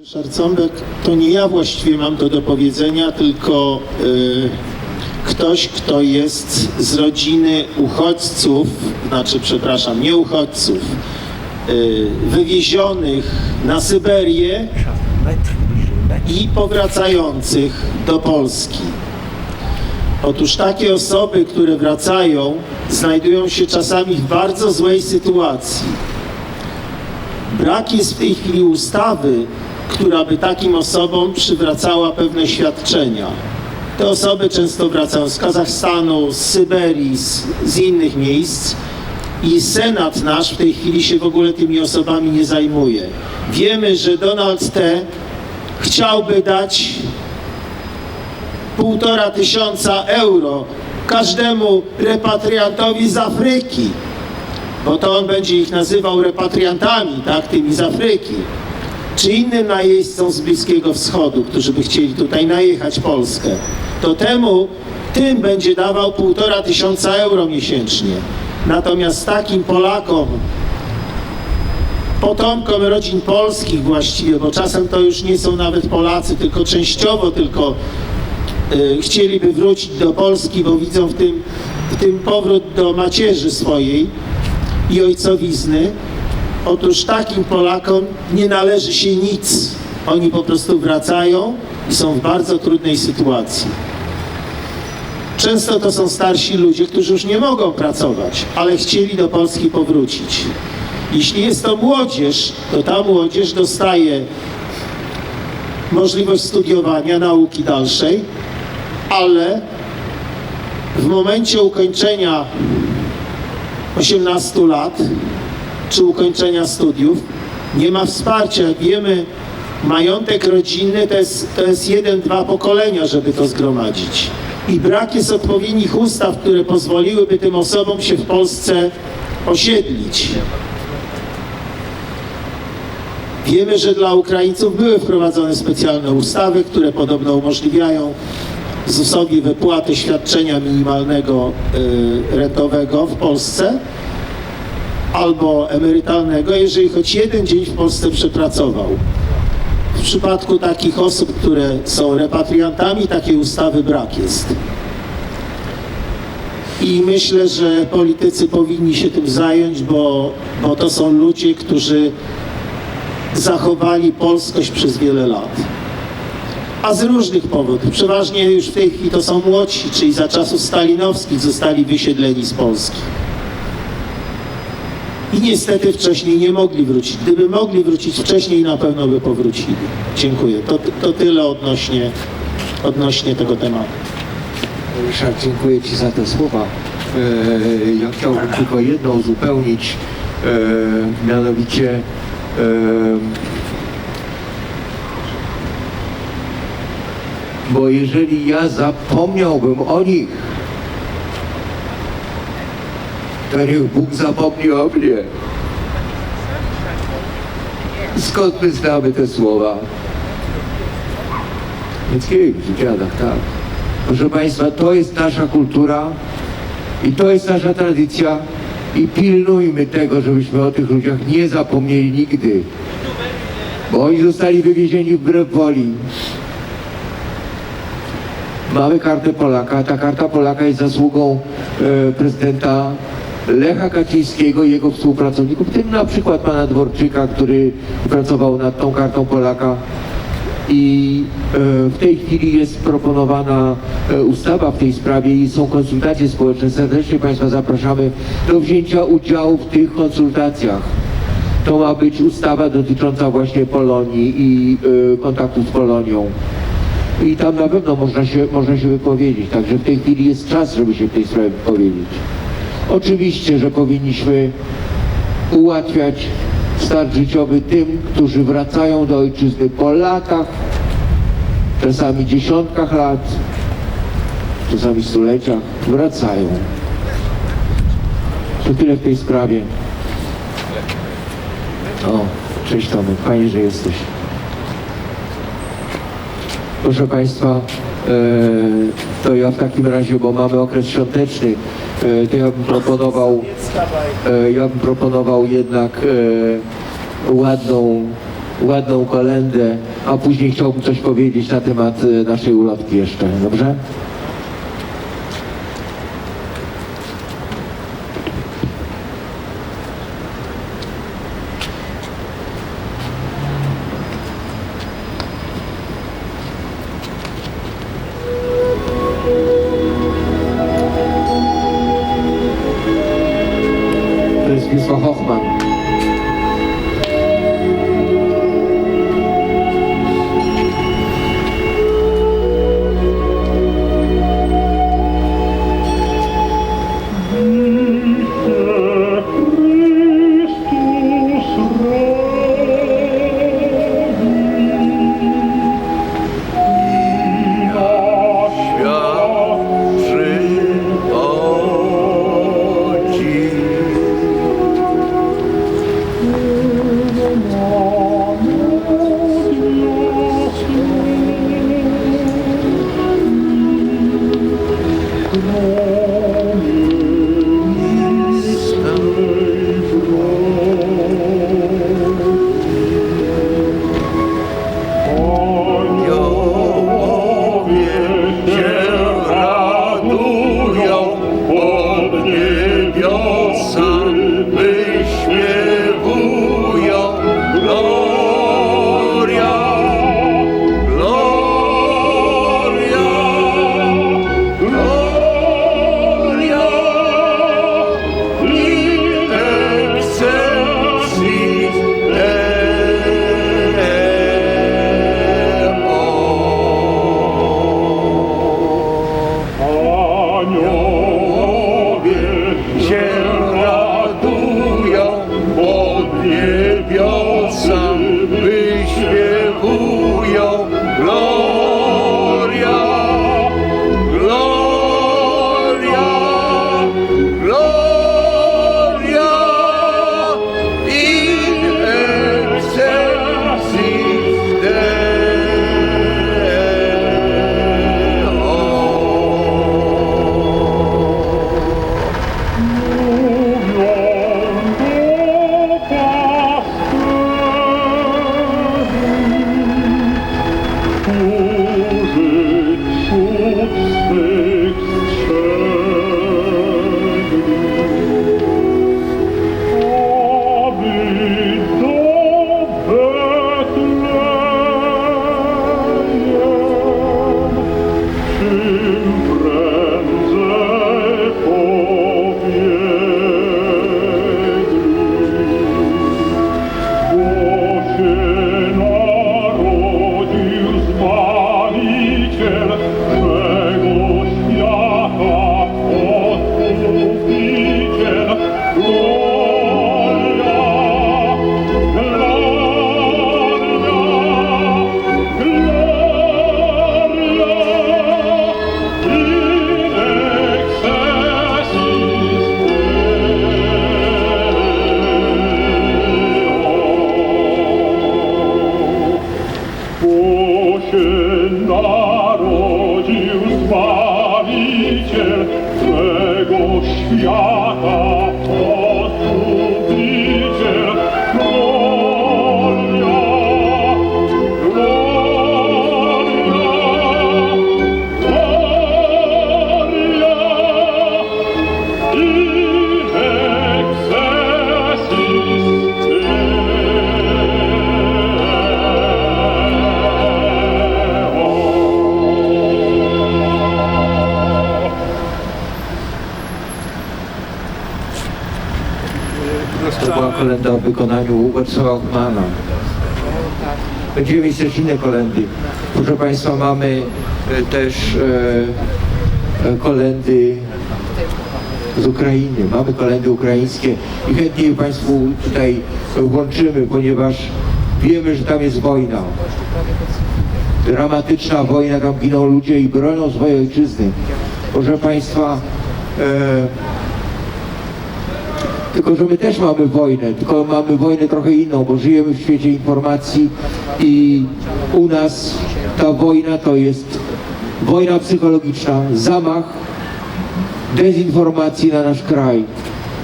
Ryszard Ząbek, to nie ja właściwie mam to do powiedzenia, tylko y, ktoś, kto jest z rodziny uchodźców, znaczy, przepraszam, nie uchodźców, y, wywiezionych na Syberię i powracających do Polski. Otóż takie osoby, które wracają, znajdują się czasami w bardzo złej sytuacji. Brak jest w tej chwili ustawy, która by takim osobom przywracała pewne świadczenia. Te osoby często wracają z Kazachstanu, z Syberii, z, z innych miejsc i Senat nasz w tej chwili się w ogóle tymi osobami nie zajmuje. Wiemy, że Donald T. chciałby dać półtora tysiąca euro każdemu repatriantowi z Afryki, bo to on będzie ich nazywał repatriantami, tak, tymi z Afryki, czy innym najeźdźcom z Bliskiego Wschodu, którzy by chcieli tutaj najechać Polskę, to temu, tym będzie dawał półtora tysiąca euro miesięcznie. Natomiast takim Polakom, potomkom rodzin polskich właściwie, bo czasem to już nie są nawet Polacy, tylko częściowo tylko y, chcieliby wrócić do Polski, bo widzą w tym, w tym powrót do macierzy swojej i ojcowizny. Otóż takim Polakom nie należy się nic. Oni po prostu wracają i są w bardzo trudnej sytuacji. Często to są starsi ludzie, którzy już nie mogą pracować, ale chcieli do Polski powrócić. Jeśli jest to młodzież, to ta młodzież dostaje możliwość studiowania, nauki dalszej, ale w momencie ukończenia 18 lat czy ukończenia studiów nie ma wsparcia. Jak wiemy, majątek rodzinny to jest, to jest jeden, dwa pokolenia, żeby to zgromadzić. I brak jest odpowiednich ustaw, które pozwoliłyby tym osobom się w Polsce osiedlić. Wiemy, że dla Ukraińców były wprowadzone specjalne ustawy, które podobno umożliwiają ZUS-owi wypłatę świadczenia minimalnego y, rentowego w Polsce albo emerytalnego, jeżeli choć jeden dzień w Polsce przepracował. W przypadku takich osób, które są repatriantami, takiej ustawy brak jest. I myślę, że politycy powinni się tym zająć, bo, bo to są ludzie, którzy zachowali polskość przez wiele lat. A z różnych powodów. Przeważnie już w tej chwili to są młodsi, czyli za czasów stalinowskich zostali wysiedleni z Polski. I niestety wcześniej nie mogli wrócić. Gdyby mogli wrócić wcześniej, na pewno by powrócili. Dziękuję. To, to tyle odnośnie, odnośnie tego tematu. Ryszard, dziękuję Ci za te słowa. E, Ja chciałbym tylko jedno uzupełnić, e, mianowicie e, bo jeżeli ja zapomniałbym o nich, to niech Bóg zapomni o mnie. Skąd my znamy te słowa? Mickiewicz dziadach, tak. Proszę Państwa, to jest nasza kultura i to jest nasza tradycja i pilnujmy tego, żebyśmy o tych ludziach nie zapomnieli nigdy. Bo oni zostali wywiezieni wbrew woli. Mamy kartę Polaka, ta karta Polaka jest zasługą e, prezydenta Lecha Kaczyńskiego i jego współpracowników, w tym na przykład pana Dworczyka, który pracował nad tą kartą Polaka i e, w tej chwili jest proponowana e, ustawa w tej sprawie i są konsultacje społeczne. Serdecznie Państwa zapraszamy do wzięcia udziału w tych konsultacjach. To ma być ustawa dotycząca właśnie Polonii i e, kontaktów z Polonią. I tam na pewno można się, można się wypowiedzieć, także w tej chwili jest czas, żeby się w tej sprawie wypowiedzieć. Oczywiście, że powinniśmy ułatwiać start życiowy tym, którzy wracają do ojczyzny po latach, czasami dziesiątkach lat, czasami stuleciach, wracają. To tyle w tej sprawie. O, cześć Tomek, fajnie, że jesteś. Proszę Państwa, to ja w takim razie, bo mamy okres świąteczny, e, to ja bym proponował, e, ja bym proponował jednak e, ładną ładną kolendę, a później chciałbym coś powiedzieć na temat e, naszej ulotki jeszcze, dobrze? W wykonaniu Wacława Hochmana. Będziemy mieć też inne kolendy. Proszę Państwa, mamy e, też e, e, kolendy z Ukrainy. Mamy kolendy ukraińskie i chętnie Państwu tutaj włączymy, ponieważ wiemy, że tam jest wojna. Dramatyczna wojna, tam giną ludzie i bronią swojej ojczyzny. Proszę Państwa, e, tylko, że my też mamy wojnę, tylko mamy wojnę trochę inną, bo żyjemy w świecie informacji i u nas ta wojna to jest wojna psychologiczna, zamach dezinformacji na nasz kraj.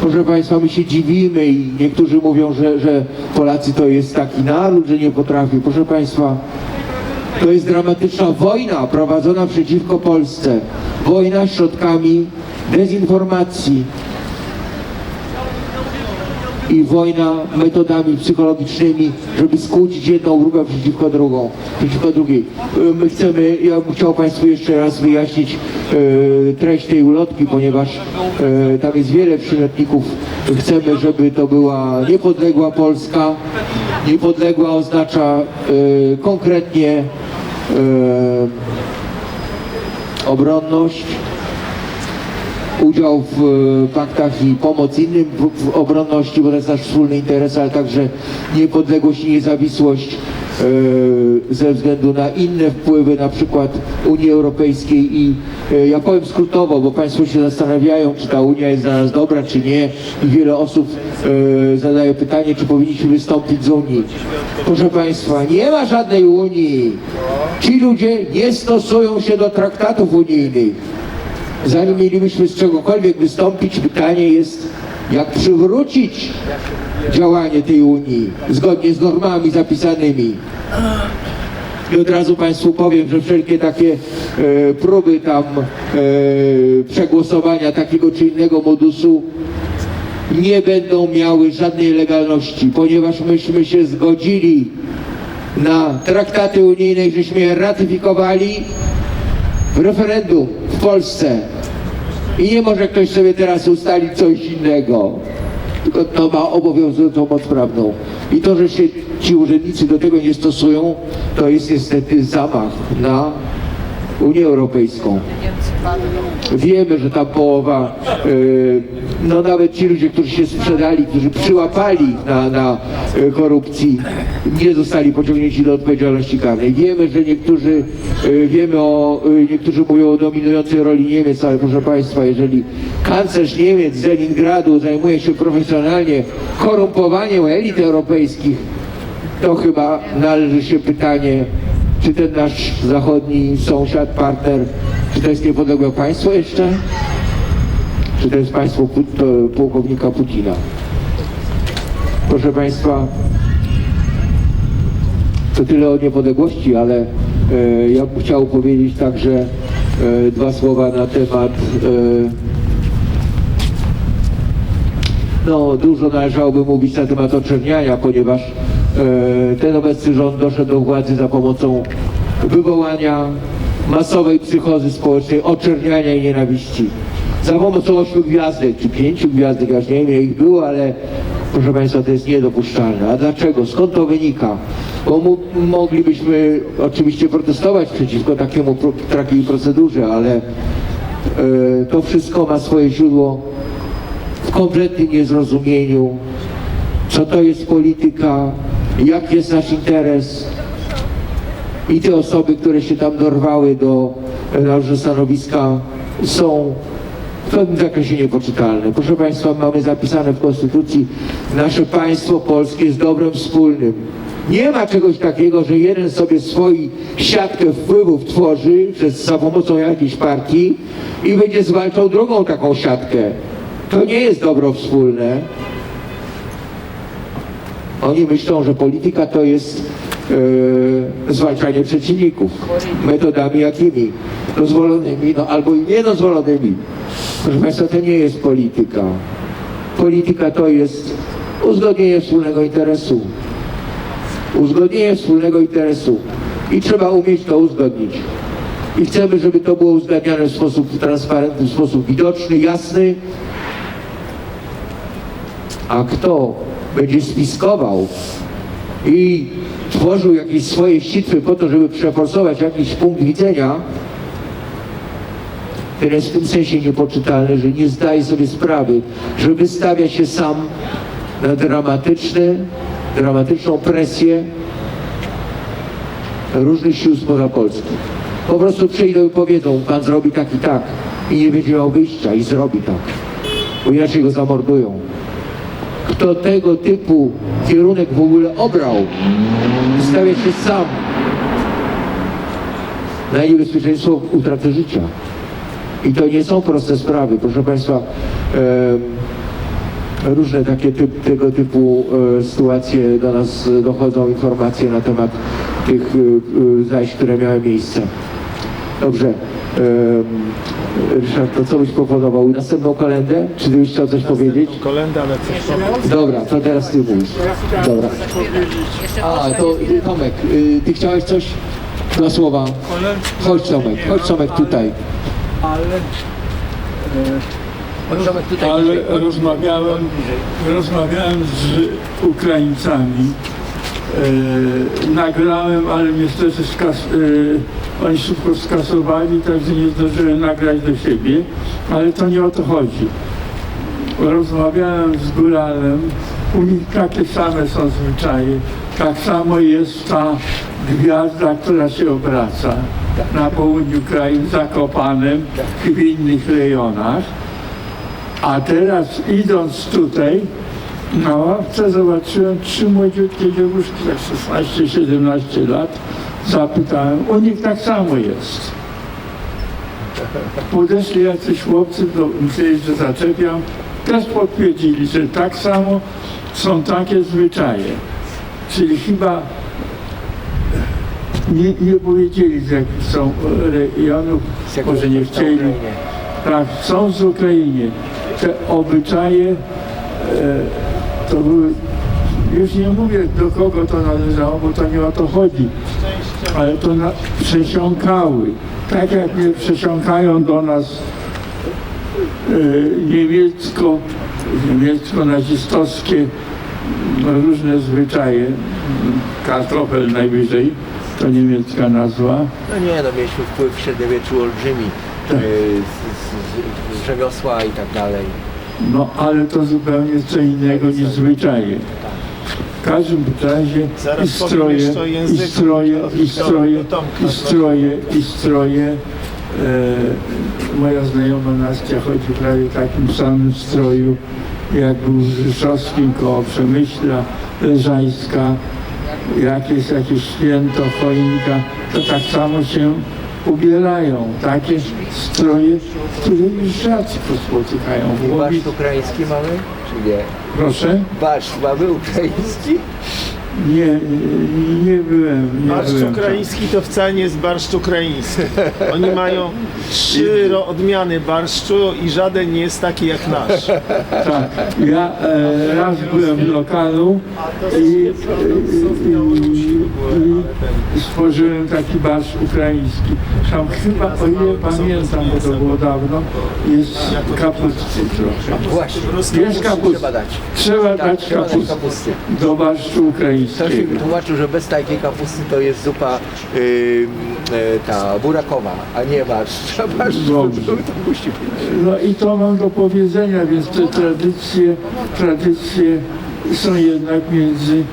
Proszę Państwa, my się dziwimy i niektórzy mówią, że, że Polacy to jest taki naród, że nie potrafi. Proszę Państwa, to jest dramatyczna wojna prowadzona przeciwko Polsce. Wojna środkami dezinformacji i wojna metodami psychologicznymi, żeby skłócić jedną grupę przeciwko drugą, przeciwko drugiej. Y, My chcemy, ja bym chciał Państwu jeszcze raz wyjaśnić e, treść tej ulotki, ponieważ e, tam jest wiele przymiotników. Chcemy, żeby to była niepodległa Polska. Niepodległa oznacza e, konkretnie e, obronność, udział w e, paktach i pomoc innym w, w obronności, bo to jest nasz wspólny interes, ale także niepodległość i niezawisłość e, ze względu na inne wpływy, na przykład Unii Europejskiej i e, ja powiem skrótowo, bo Państwo się zastanawiają, czy ta Unia jest dla nas dobra, czy nie i wiele osób e, zadaje pytanie, czy powinniśmy wystąpić z Unii. Proszę Państwa, nie ma żadnej Unii. Ci ludzie nie stosują się do traktatów unijnych. Zanim mielibyśmy z czegokolwiek wystąpić, pytanie jest, jak przywrócić działanie tej Unii zgodnie z normami zapisanymi. I od razu Państwu powiem, że wszelkie takie e, próby tam e, przegłosowania takiego czy innego modusu nie będą miały żadnej legalności, ponieważ myśmy się zgodzili na traktaty unijne, żeśmy je ratyfikowali w referendum w Polsce. I nie może ktoś sobie teraz ustalić coś innego. Tylko to ma obowiązującą moc prawną. I to, że się ci urzędnicy do tego nie stosują, to jest niestety zamach na Unię Europejską. Wiemy, że ta połowa, yy, no nawet ci ludzie, którzy się sprzedali, którzy przyłapali na, na y, korupcji, nie zostali pociągnięci do odpowiedzialności karnej. Wiemy, że niektórzy, y, wiemy o, niektórzy mówią o dominującej roli Niemiec, ale proszę Państwa, jeżeli kanclerz Niemiec z Leningradu zajmuje się profesjonalnie korumpowaniem elit europejskich, to chyba należy się pytanie, czy ten nasz zachodni sąsiad, partner, czy to jest niepodległe państwo jeszcze? Czy to jest państwo pułkownika Putina? Proszę Państwa, to tyle o niepodległości, ale e, ja bym chciał powiedzieć także e, dwa słowa na temat e, no, dużo należałoby mówić na temat oczerniania, ponieważ e, ten obecny rząd doszedł do władzy za pomocą wywołania masowej psychozy społecznej, oczerniania i nienawiści. Za pomocą ośmiu gwiazdek, czy pięciu gwiazdek, już nie wiem ich było, ale proszę Państwa, to jest niedopuszczalne. A dlaczego? Skąd to wynika? Bo moglibyśmy oczywiście protestować przeciwko takiemu, pro- takiej procedurze, ale e, to wszystko ma swoje źródło w kompletnym niezrozumieniu, co to jest polityka, jaki jest nasz interes. I te osoby, które się tam dorwały do naszego stanowiska są w pewnym zakresie niepoczytalne. Proszę Państwa, mamy zapisane w Konstytucji, nasze państwo polskie jest dobrem wspólnym. Nie ma czegoś takiego, że jeden sobie swoi siatkę wpływów tworzy przez, za pomocą jakiejś partii i będzie zwalczał drugą taką siatkę. To nie jest dobro wspólne. Oni myślą, że polityka to jest e, zwalczanie przeciwników. Metodami jakimi? Dozwolonymi, no albo i niedozwolonymi. Proszę Państwa, to nie jest polityka. Polityka to jest uzgodnienie wspólnego interesu. Uzgodnienie wspólnego interesu. I trzeba umieć to uzgodnić. I chcemy, żeby to było uzgadniane w sposób transparentny, w sposób widoczny, jasny, a kto będzie spiskował i tworzył jakieś swoje sitwy po to, żeby przeforsować jakiś punkt widzenia, ten jest w tym sensie niepoczytalny, że nie zdaje sobie sprawy, że wystawia się sam na dramatyczne, dramatyczną presję różnych sił spoza Polski. Po prostu przyjdą i powiedzą, pan zrobi tak i tak i nie będzie miał wyjścia i zrobi tak, bo inaczej go zamordują kto tego typu kierunek w ogóle obrał, wystawia się sam na niebezpieczeństwo utraty życia. I to nie są proste sprawy. Proszę Państwa, em, różne takie typ, tego typu e, sytuacje do nas e, dochodzą, informacje na temat tych e, e, zajść, które miały miejsce. Dobrze. Ryszard, to co byś proponował? Następną kolendę? Czy ty byś chciał coś powiedzieć? Kolenda, ale coś Dobra, to teraz ty mówisz. Dobra. A, to y, Tomek, y, ty chciałeś coś? Dwa słowa. Chodź Tomek, chodź Tomek tutaj. ale rozmawiałem, rozmawiałem z Ukraińcami. E, nagrałem, ale niestety skas, e, oni szybko skasowali, także nie zdążyłem nagrać do siebie, ale to nie o to chodzi. Rozmawiałem z Góralem, u nich takie same są zwyczaje. Tak samo jest ta gwiazda, która się obraca na południu kraju, w Zakopanem i w innych rejonach. A teraz idąc tutaj, na ławce zobaczyłem trzy młodziutkie dziewuszki, tak 16-17 lat. Zapytałem, u nich tak samo jest. Podeszli jacyś chłopcy, do, myśleli, że zaczepiam, też potwierdzili, że tak samo są takie zwyczaje. Czyli chyba nie, nie powiedzieli, jakich są rejonów, może nie chcieli. Tak, są z Ukrainy. Te obyczaje, e, to były, już nie mówię do kogo to należało, bo to nie o to chodzi, ale to na, przesiąkały. Tak jak nie przesiąkają do nas e, niemiecko, niemiecko-nazistowskie no, różne zwyczaje, kartofel najwyżej, to niemiecka nazwa, No nie, no mieliśmy wpływ w średniowieczu olbrzymi Tak. e, z, z, z rzemiosła i tak dalej. No ale to zupełnie co innego niż zwyczaje. W każdym razie i stroje, i stroje, i stroje, i stroje, i stroje. E, moja znajoma Nastia chodzi prawie w takim samym stroju, jak był w Rzeszowskim koło Przemyśla, Leżańska, jak jest jakieś święto, choinka, to tak samo się ubierają. Takie stroje, które już rzadko spotykają w Łodzi. Barszcz ukraiński mamy? Czy nie? Proszę? Barszcz mamy ukraiński? Nie, nie byłem. Nie Barszcz byłem tam. ukraiński to wcale nie jest barszcz ukraiński. Oni mają trzy ro- odmiany barszczu i żaden nie jest taki jak nasz. Tak. Ja e, raz byłem w lokalu i, i, i, i stworzyłem taki barszcz ukraiński. Tam chyba, o ile pamiętam, bo to było dawno, jest kapusty trochę. Właśnie. Jest kapusty. Trzeba dać. Trzeba Tak, dać kapustę kapusty. do barszczu Ktoś mi tłumaczył, że bez takiej kapusty to jest zupa yy, yy, ta burakowa, a nie barszcz. A barszcz to, Dobrze. to musi być. No i to mam do powiedzenia, więc te tradycje, tradycje są jednak między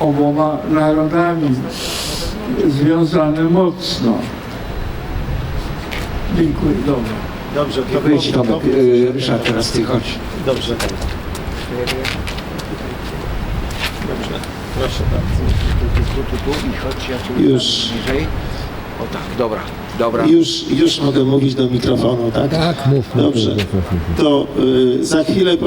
oboma narodami związane mocno. Dziękuję, dobra. Dobrze, to Dziękuję Ci Tomek. Y, Ryszard, teraz ty chodź. Dobrze. Proszę bardzo. Tu, tu, tu, tu i chodź, ja cię Już. bliżej. O tak, dobra, dobra. Już, już mogę mówić do mikrofonu, tak? Tak, mów. Dobrze. To y, za chwilę